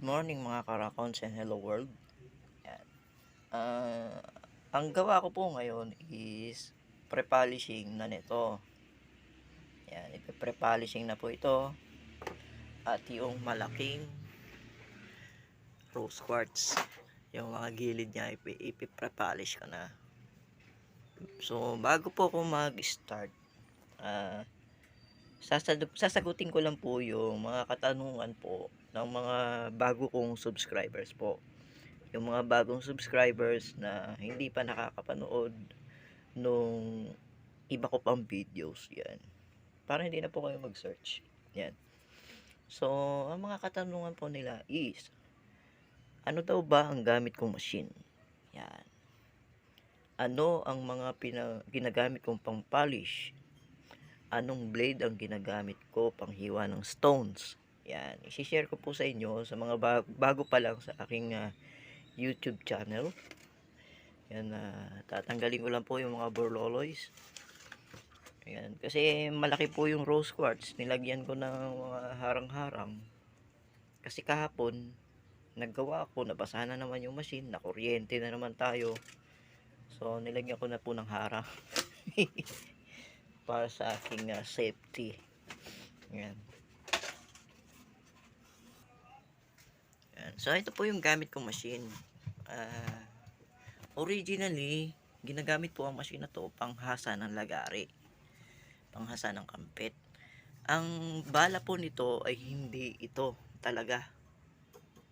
Good morning mga karakons and hello world. Yan. Ah, ang gawa ko po ngayon is pre-polishing na nito. Yan, ipe-pre-polishing na po ito. At yung malaking rose quartz, yung mga gilid niya ipi-pre-polish ko na. So, bago po ako mag-start, sasad- sasagutin ko lang po yung mga katanungan po ng mga bago kong subscribers po. Yung mga bagong subscribers na hindi pa nakakapanood nung iba ko pang videos. Yan. Para hindi na po kayo mag-search. Yan. So, ang mga katanungan po nila is, ano daw ba ang gamit kong machine? Yan. Ano ang mga pina- ginagamit kong pang polish? Anong blade ang ginagamit ko pang hiwa ng stones? Yan, isi-share ko po sa inyo sa mga bago, pa lang sa aking ah, YouTube channel. Yan, ah, tatanggalin ko lang po yung mga borloloys. Yan, kasi malaki po yung rose quartz. Nilagyan ko ng mga harang-harang. Kasi kahapon, naggawa ako, nabasa na naman yung machine, nakuryente na naman tayo. So, nilagyan ko na po ng harang. Para sa aking ah, safety. Yan. So, ito po yung gamit kong machine. Ah, originally, ginagamit po ang machine na to panghasa ng lagari. Panghasa ng kampit. Ang bala po nito ay hindi ito talaga.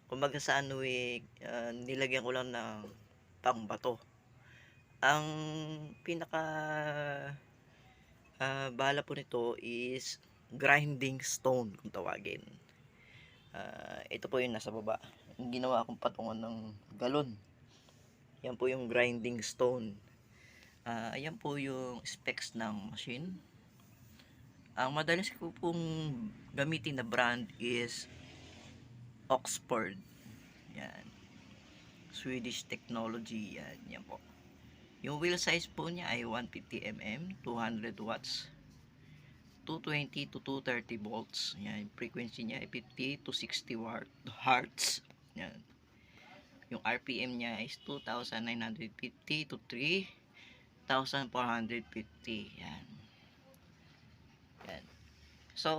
Kumbaga sa ano eh, ah, nilagyan ko lang ng pangbato. Ang pinaka ah, bala po nito is grinding stone kung tawagin. Ah, ito po yung nasa baba. Yung ginawa kong patungan ng galon. Yan po yung grinding stone. Ah, ayan po yung specs ng machine. Ang madalas ko pong gamitin na brand is Oxford. Yan. Swedish technology. Yan, yan po. Yung wheel size po niya ay 150 mm, 200 watts. 220 to 230 volts. Yan, frequency niya ay 50 to 60 watt, hertz. Yan. Yung RPM niya is 2,950 to 3,450. Yan. Yan. So,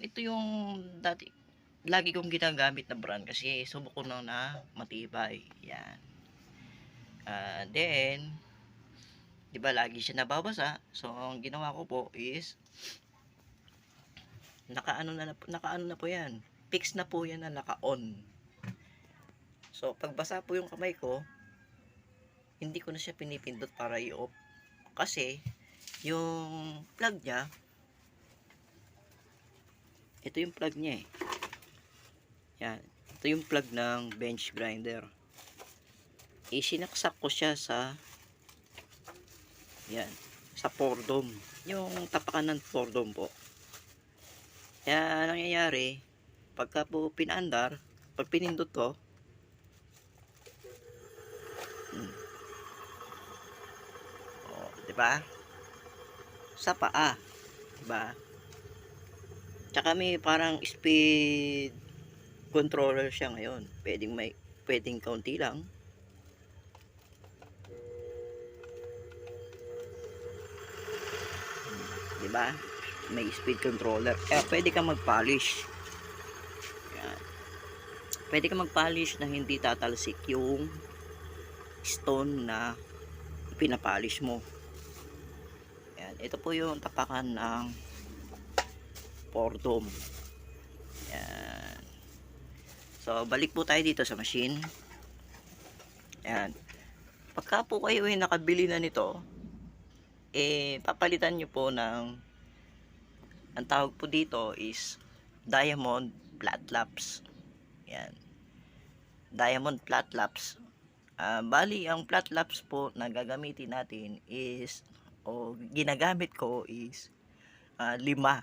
ito yung dati, lagi kong ginagamit na brand kasi subok ko na na matibay. Yan. Ah, then, di ba lagi siya nababasa? So, ang ginawa ko po is, nakaano na, na- nakaano na po yan. Fix na po yan na naka-on. So, pagbasa po yung kamay ko, hindi ko na siya pinipindot para i-off. Kasi, yung plug niya, ito yung plug niya eh. Yan. Ito yung plug ng bench grinder. Isinaksak ko siya sa yan. Sa pordom. Yung tapakan ng pordom po. Kaya nangyayari, pagka po pinandar, pag pinindot ko, hmm. oh, di ba? Sa paa, di ba? Tsaka may parang speed controller siya ngayon. Pwedeng may pwedeng kaunti lang. Hmm, Di ba? May speed controller. Eh, pwede ka mag-polish. Pwede ka mag-polish na hindi tatalsik yung stone na pinapolish mo. Yan. Ito po yung tapakan ng Fordom. Yan. So, balik po tayo dito sa machine. Yan. Pagka po kayo ay nakabili na nito, eh, papalitan nyo po ng ang tawag po dito is diamond flat laps. Yan. Diamond flat laps. Ah, bali, ang flat laps po na gagamitin natin is o ginagamit ko is ah, lima.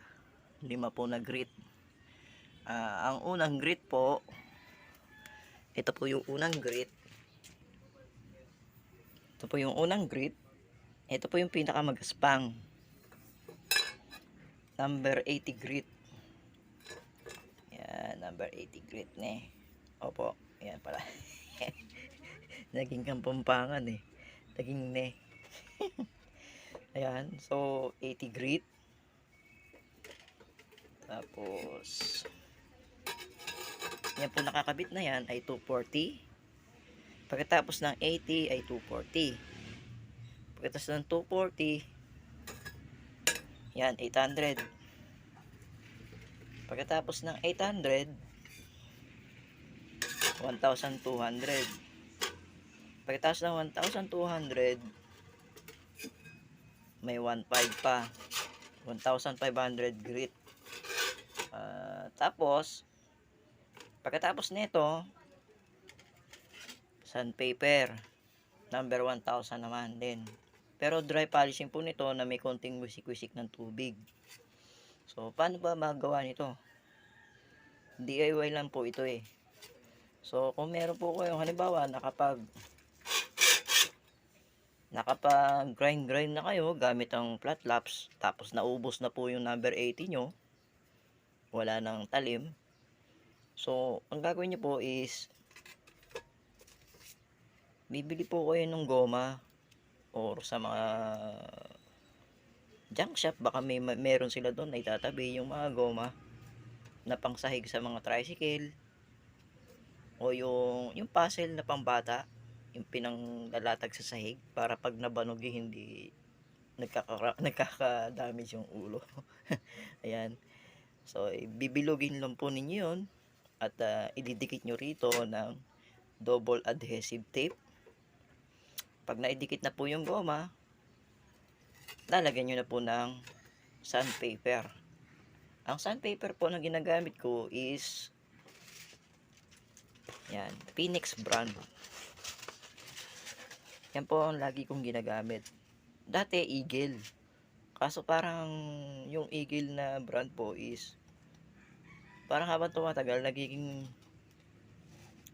Lima po na grit. Ah, ang unang grit po ito po yung unang grit. Ito po yung unang grit. Ito po yung pinakamagaspang number 80 grit. Yan, number 80 grit ne. Opo, ayan pala. Naging kampampangan eh. Naging ne. ayan, so 80 grit. Tapos, yan po nakakabit na yan ay 240. Pagkatapos ng 80 ay 240. Pagkatapos ng 240, yan, 800. Pagkatapos ng 800, 1,200. Pagkatapos ng 1,200, may 1,500 pa. 1,500 grit. Ah, tapos, pagkatapos nito, sandpaper. Number 1,000 naman din. Pero dry polishing po nito na may konting wisik-wisik ng tubig. So, paano ba magawa nito? DIY lang po ito eh. So, kung meron po kayong halimbawa nakapag nakapag grind grind na kayo gamit ang flat laps tapos naubos na po yung number 80 nyo wala nang talim so ang gagawin nyo po is bibili po kayo ng goma or sa mga junk shop baka may meron sila doon na itatabi yung mga goma na pangsahig sa mga tricycle o yung yung puzzle na pambata yung pinanglalatag sa sahig para pag nabanog hindi nagkaka nagkaka-damage yung ulo. Ayan. So, bibilugin lang po ninyo yun at ah, ididikit nyo rito ng double adhesive tape. Pag naidikit na po yung goma, lalagyan nyo na po ng sandpaper. Ang sandpaper po na ginagamit ko is yan, Phoenix brand. Yan po ang lagi kong ginagamit. Dati Eagle. Kaso parang yung Eagle na brand po is parang habang tumatagal nagiging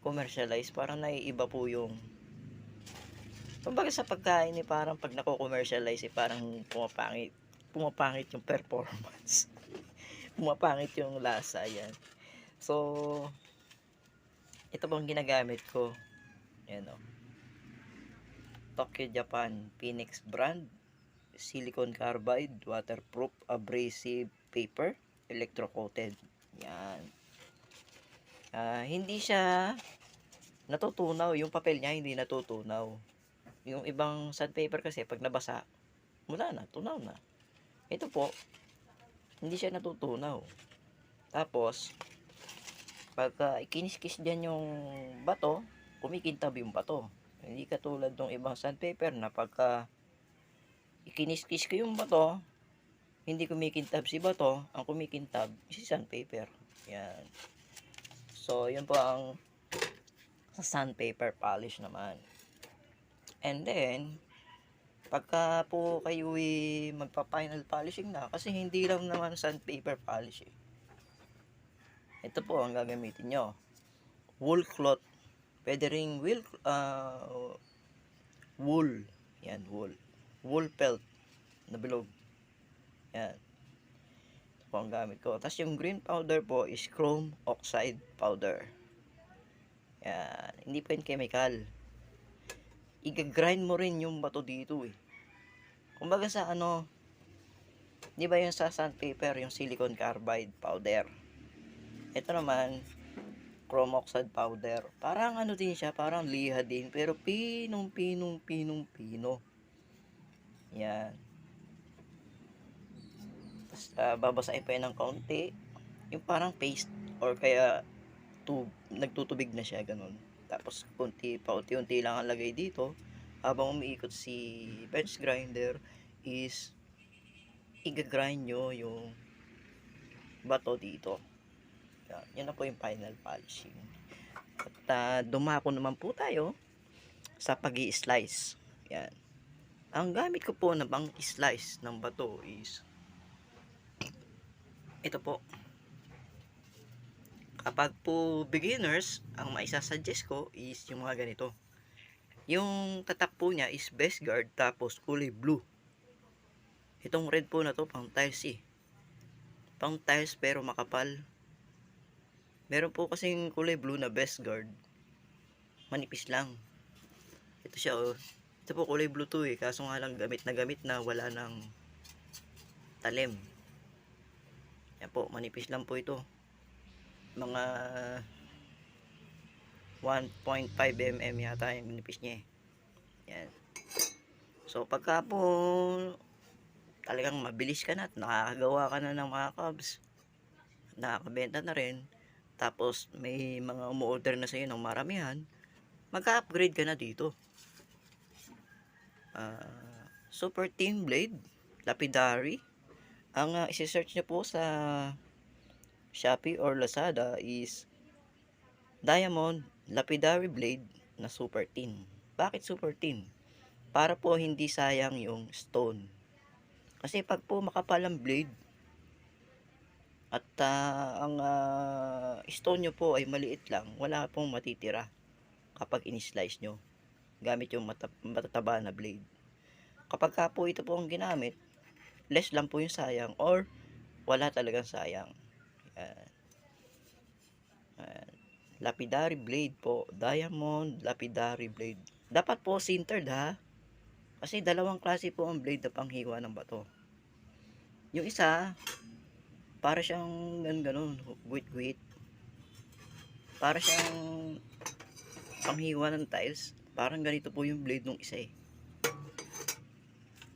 commercialized. Parang naiiba po yung kumbaga sa pagkain eh, parang pag nako-commercialize eh, parang pumapangit pumapangit yung performance. pumapangit yung lasa yan. So, ito pong ginagamit ko. Yan o. Tokyo Japan Phoenix brand silicone carbide waterproof abrasive paper electro-coated yan Ah, hindi siya natutunaw yung papel niya hindi natutunaw yung ibang sandpaper kasi pag nabasa wala na tunaw na ito po hindi siya natutunaw tapos pagka ikiniskis diyan yung bato kumikintab yung bato hindi katulad ng ibang sandpaper na pagka ikiniskis ko yung bato, hindi kumikintab si bato, ang kumikintab si sandpaper. Yan. So, yun po ang sa sandpaper polish naman. And then, pagka po kayo eh, magpa-final polishing na, kasi hindi lang naman sandpaper polish. Ito po ang gagamitin nyo. Wool cloth Pwede ring wool, uh, wool. Yan, wool. Wool pelt na bilog. Yan. Ito po ang gamit ko. Tapos yung green powder po is chrome oxide powder. Yan. Hindi po yung chemical. Iga-grind mo rin yung bato dito eh. Kumbaga sa ano, di ba yung sa sandpaper, yung silicone carbide powder. Ito naman, chrome oxide powder. Parang ano din siya, parang liha din. Pero pinong, pinong, pinong, pino. Yan. Tapos uh, babasahin pa yun ng kaunti. Yung parang paste or kaya tub, nagtutubig na siya, ganun. Tapos kunti, paunti-unti lang ang lagay dito. Habang umiikot si bench grinder is iga-grind nyo yung bato dito. Yan, yan na po yung final polishing. At uh, dumako naman po tayo sa pag slice Yan. Ang gamit ko po na pang slice ng bato is ito po. Kapag po beginners, ang maisasuggest ko is yung mga ganito. Yung tatak po niya is best guard tapos kulay blue. Itong red po na to pang tiles eh. Pang tiles pero makapal Meron po kasing kulay blue na best guard. Manipis lang. Ito siya oh. Ito po kulay blue to eh. Kaso nga lang gamit na gamit na wala ng talim. Yan po, manipis lang po ito. Mga 1.5 mm yata yung manipis niya eh. Yan. So pagka po talagang mabilis ka na at nakakagawa ka na ng mga cubs, nakakabenta na rin, tapos may mga umu-order na sa'yo ng maramihan, magka-upgrade ka na dito. Ah, Super Team Blade, Lapidary. Ang uh, isi-search nyo po sa Shopee or Lazada is Diamond Lapidary Blade na Super Thin. Bakit Super Thin? Para po hindi sayang yung stone. Kasi pag po makapal ang blade at ah, ang ah, stone nyo po ay maliit lang, wala pong matitira kapag in-slice nyo gamit yung mata- matataba na blade. Kapag ka po ito po ang ginamit, less lang po yung sayang or wala talagang sayang. Yan. Yan. Lapidary blade po. Diamond lapidary blade. Dapat po sintered ha. Kasi dalawang klase po ang blade na panghiwa ng bato. Yung isa, para siyang gan ganon, guit-guit. Para siyang panghiwa ng tiles. Parang ganito po yung blade nung isa eh.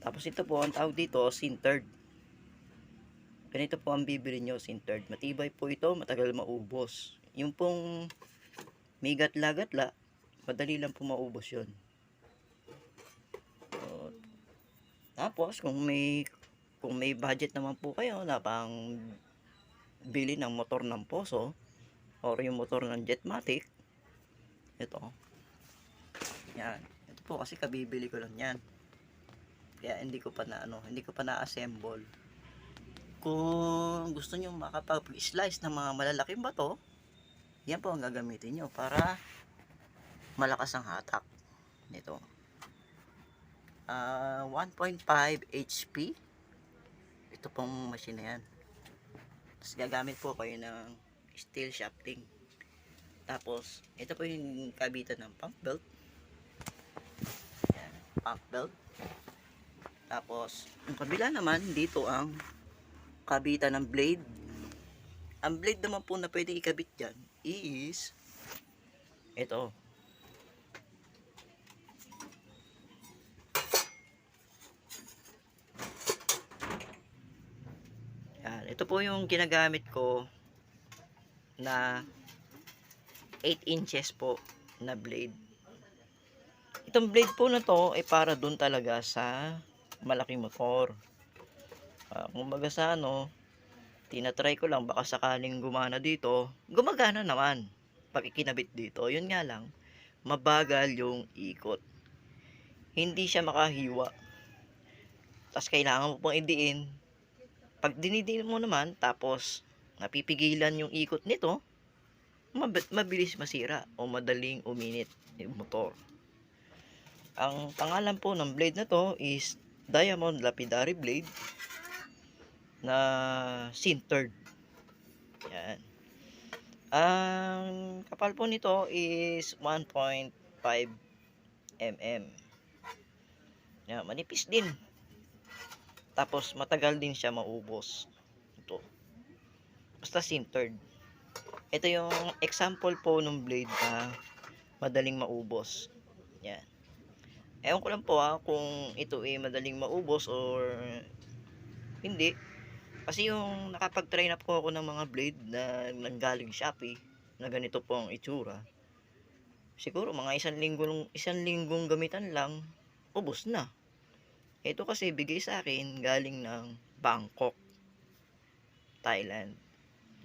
Tapos ito po, ang tawag dito, sintered. Ganito po ang bibili nyo, sintered. Matibay po ito, matagal maubos. Yung pong migat-lagat-la, madali lang po maubos yun. So, tapos, kung may kung may budget naman po kayo na pang bili ng motor ng Poso or yung motor ng Jetmatic, ito. Yan. Ito po kasi kabibili ko lang yan. Kaya hindi ko pa na ano, hindi ko pa na-assemble. Kung gusto niyo makapag-slice ng mga malalaking bato, yan po ang gagamitin nyo para malakas ang hatak nito. Ah, 1.5 HP. Ito pong machine na yan. Tapos gagamit po kayo ng steel shafting. Tapos, ito po yung kabitan ng pump belt. Yan, pump belt. Tapos, yung kabila naman, dito ang kabitan ng blade. Ang blade naman po na pwede ikabit dyan is ito. Yan. Ito po yung ginagamit ko na 8 inches po na blade. Itong blade po na to ay para dun talaga sa malaking motor. Uh, kumbaga sa ano, tinatry ko lang baka sakaling gumana dito, gumagana naman pag ikinabit dito. Yun nga lang, mabagal yung ikot. Hindi siya makahiwa. Tapos kailangan mo pang idiin. Pag dinidiin mo naman, tapos napipigilan yung ikot nito, mab- mabilis masira o madaling uminit yung motor. Ang pangalan po ng blade na to is Diamond Lapidary Blade na sintered. Yan. Ang kapal po nito is 1.5 mm. Yan, manipis din. Tapos matagal din siya maubos. Ito. Basta sintered. Ito yung example po ng blade na madaling maubos. Yan. Ewan ko lang po ha, kung ito ay madaling maubos or hindi. Kasi yung nakapag-try na po ako ng mga blade na nanggaling Shopee na ganito po ang itsura. Siguro mga isang linggong, isang linggong gamitan lang, ubos na. Ito kasi bigay sa akin galing ng Bangkok, Thailand.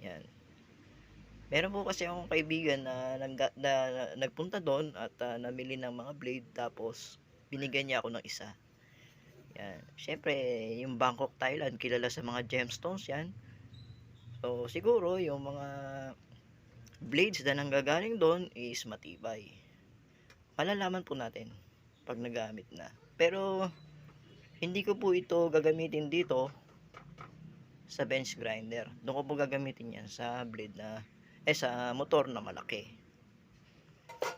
Yan. Meron po kasi akong kaibigan na, nang, na, na nagpunta doon at uh, namili ng mga blade tapos binigyan niya ako ng isa. Yan. Siyempre, yung Bangkok, Thailand, kilala sa mga gemstones yan. So, siguro, yung mga blades na nanggagaling doon is matibay. Malalaman po natin pag nagamit na. Pero, hindi ko po ito gagamitin dito sa bench grinder. Doon ko po gagamitin yan sa blade na eh sa motor na malaki.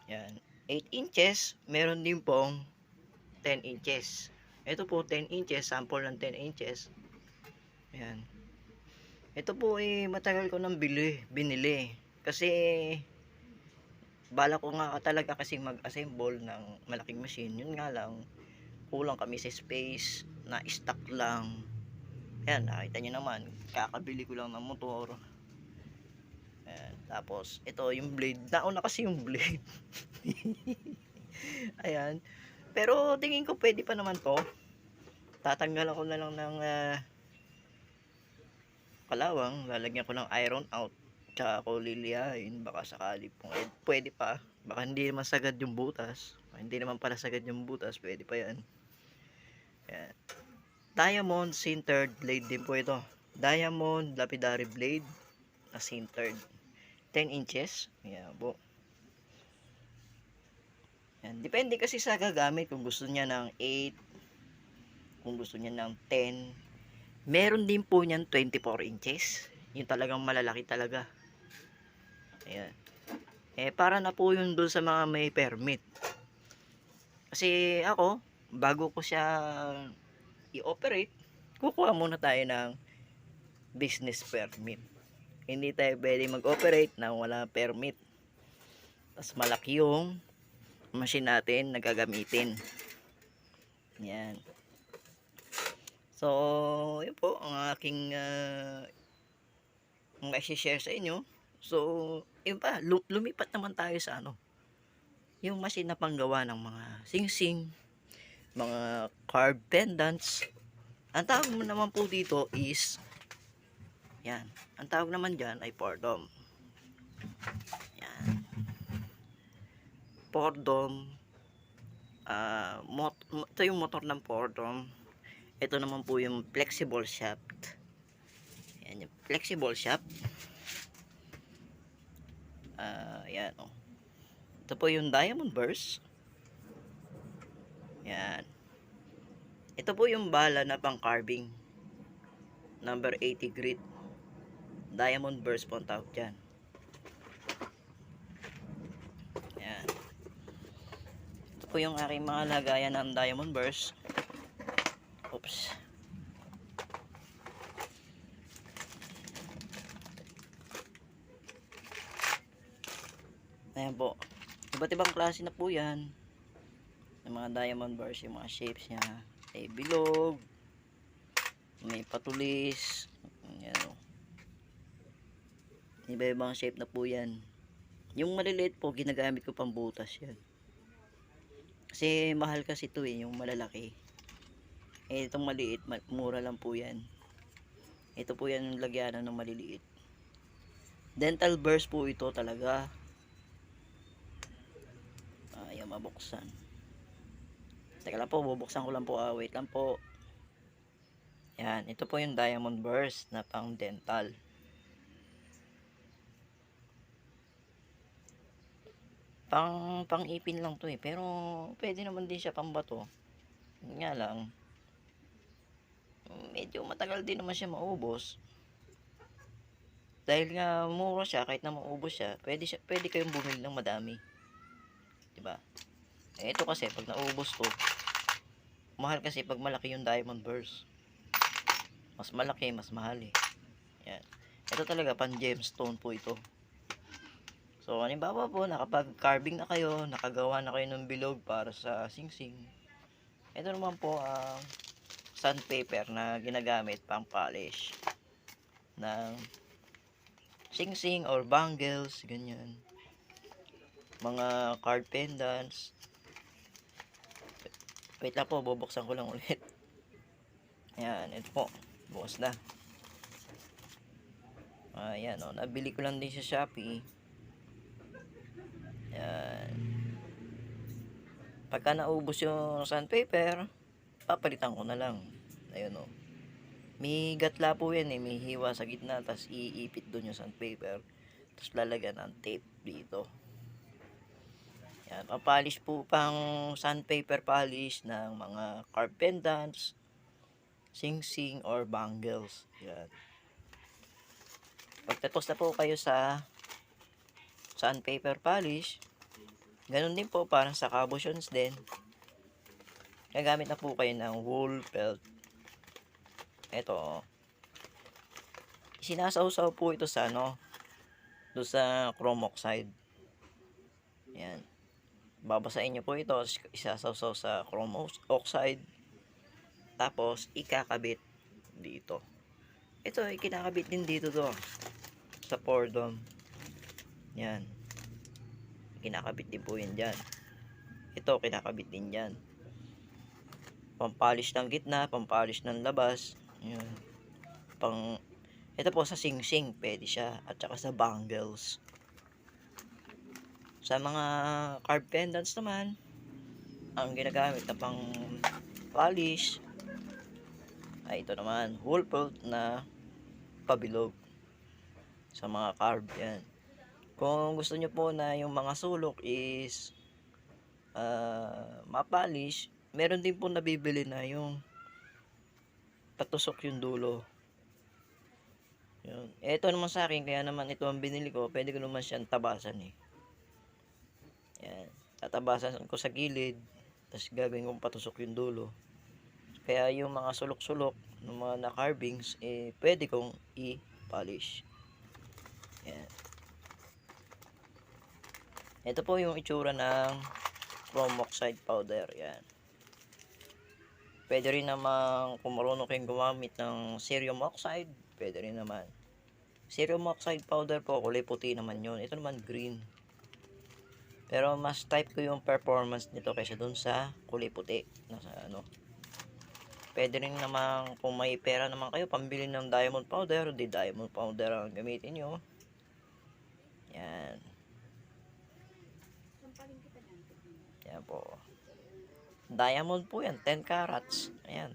Yan. 8 inches, meron din pong 10 inches. Ito po 10 inches, sample ng 10 inches. Yan. Ito po eh matagal ko nang bili, binili. Kasi bala ko nga talaga kasi mag-assemble ng malaking machine. Yun nga lang, kulang kami sa space, na stock lang. Ayan, nakita nyo naman, kakabili ko lang ng motor. Ayan, tapos, ito yung blade. Nauna kasi yung blade. Ayan. Pero tingin ko pwede pa naman to. Tatanggalan ko na lang ng ah, kalawang. Lalagyan ko ng iron out. Tsaka ako liliyahin. Baka sakali po. Eh, pwede pa. Baka hindi naman sagad yung butas. Hindi naman pala sagad yung butas. Pwede pa yan. Ayan. Diamond sintered blade din po ito. Diamond lapidary blade na sintered. 10 inches. Ayan po. Yan. Depende kasi sa gagamit kung gusto niya ng 8, kung gusto niya ng 10. Meron din po niyan 24 inches. Yung talagang malalaki talaga. Ayan. Eh, para na po yun doon sa mga may permit. Kasi ako, bago ko siya i-operate, kukuha muna tayo ng business permit. Hindi tayo pwede mag-operate na wala permit. Tapos malaki yung machine natin na gagamitin. Yan. So, yun po ang aking uh, share sa inyo. So, yun pa, lu- lumipat naman tayo sa ano. Yung machine na panggawa ng mga sing-sing, mga carb pendants. Ang tawag mo naman po dito is yan. Ang tawag naman dyan ay pordom. Yan. Pordom. ah mot ito yung motor ng Pordom. Ito naman po yung flexible shaft. Yan yung flexible shaft. Ah, yan oh. Ito po yung diamond burst. Yan. Ito po yung bala na pang carving. Number 80 grit. Diamond burst po ang tawag dyan. Yan. Ito po yung aking mga lagayan ng diamond burst. Oops. Ayan po. Iba't ibang klase na po yan. Yung mga diamond bars, yung mga shapes niya. May bilog. May patulis. Ayan o. Iba-ibang shape na po yan. Yung maliliit po, ginagamit ko pang butas yan. Kasi mahal kasi ito eh, yung malalaki. Eh, itong maliit, ma- mura lang po yan. Ito po yan yung lagyanan ng maliliit. Dental burst po ito talaga. Ayaw mabuksan. Teka lang po, bubuksan ko lang po. Ah, wait lang po. Yan, ito po yung diamond burst na pang dental. Pang, pang ipin lang to eh. Pero, pwede naman din siya pang bato. Yun Nga lang, medyo matagal din naman siya maubos. Dahil nga mura siya, kahit na maubos siya, pwede, siya, pwede kayong bumili ng madami. Diba? Eh, ito kasi, pag naubos to, mahal kasi pag malaki yung diamond burst. Mas malaki, mas mahal eh. Yan. Ito talaga, pan gemstone po ito. So, halimbawa po, nakapag-carving na kayo, nakagawa na kayo ng bilog para sa sing-sing. Ito naman po, ang sandpaper na ginagamit pang polish ng sing-sing or bangles, ganyan. Mga card pendants. Wait lang po, bubuksan ko lang ulit. Ayan, ito po. Bukas na. Ayan, oh, nabili ko lang din sa Shopee. Ayan. Pagka naubos yung sandpaper, papalitan ko na lang. Ayun o. May gatla po yan eh. May hiwa sa gitna. Tapos iipit doon yung sandpaper. Tapos lalagyan ng tape dito. Yan. Papolish po pang sandpaper polish ng mga carb pendants, sing-sing, or bangles. Yan. Pagtapos na po kayo sa sandpaper polish. Ganun din po, parang sa cabochons din. Gagamit na po kayo ng wool felt. Ito. Sinasawsaw po ito sa ano, doon sa chrome oxide. Yan. Babasahin nyo po ito, isasawsaw sa chrome ox- oxide. Tapos, ikakabit dito. Ito, ikinakabit din dito to. Sa pour dome. Yan. Kinakabit din po yan dyan. Ito, kinakabit din dyan. Pampalish ng gitna, pampalish ng labas. Yan. Pang, ito po sa sing-sing, pwede siya. At saka sa bangles. Sa mga carb pendants naman, ang ginagamit na pang polish, ay ito naman, whole pelt na pabilog sa mga carb yan. Kung gusto nyo po na yung mga sulok is uh, mapalish, meron din po nabibili na yung patusok yung dulo. Yun. Ito naman sa akin, kaya naman ito ang binili ko, pwede ko naman siyang tabasan eh. Yan. Tatabasan ko sa gilid, tapos gagawin kong patusok yung dulo. Kaya yung mga sulok-sulok ng mga na-carvings, eh, pwede kong i-polish. Yan. Ito po yung itsura ng chrome oxide powder. Yan. Pwede rin naman kung marunong kayong gumamit ng cerium oxide, pwede rin naman. Cerium oxide powder po, kulay puti naman yun. Ito naman green. Pero mas type ko yung performance nito kaysa dun sa kulay puti. Nasa ano. Pwede rin naman kung may pera naman kayo, pambili ng diamond powder, di diamond powder ang gamitin nyo. Yan. Yan po. Diamond po yan, 10 carats. Ayan.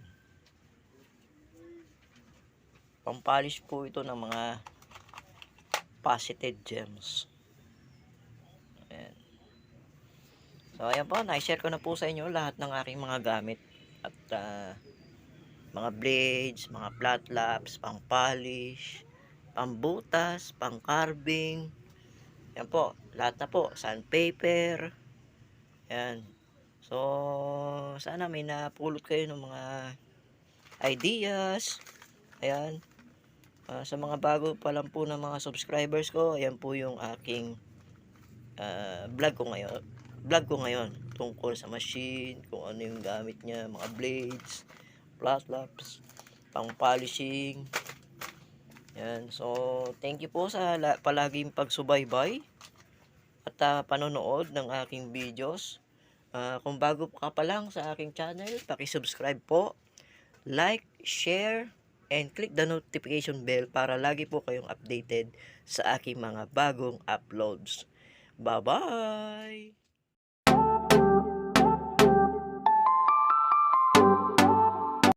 Pampalish po ito ng mga faceted gems. Ayan. So, ayan po, na-share ko na po sa inyo lahat ng aking mga gamit. At, ah, mga blades, mga flat laps, pang polish, pambutas, pang carving. Yan po, lahat na po, sandpaper. Yan. So, sana may napulot kayo ng mga ideas. Ayan. Ah, sa mga bago pa lang po ng mga subscribers ko, ayan po yung aking ah, vlog ko ngayon. Vlog ko ngayon tungkol sa machine, kung ano yung gamit niya, mga blades, flat laps, pang polishing. Yan. So, thank you po sa la- palaging pagsubaybay at ah, panonood ng aking videos. Ah, kung bago ka pa lang sa aking channel, paki-subscribe po, like, share, and click the notification bell para lagi po kayong updated sa aking mga bagong uploads. Bye-bye!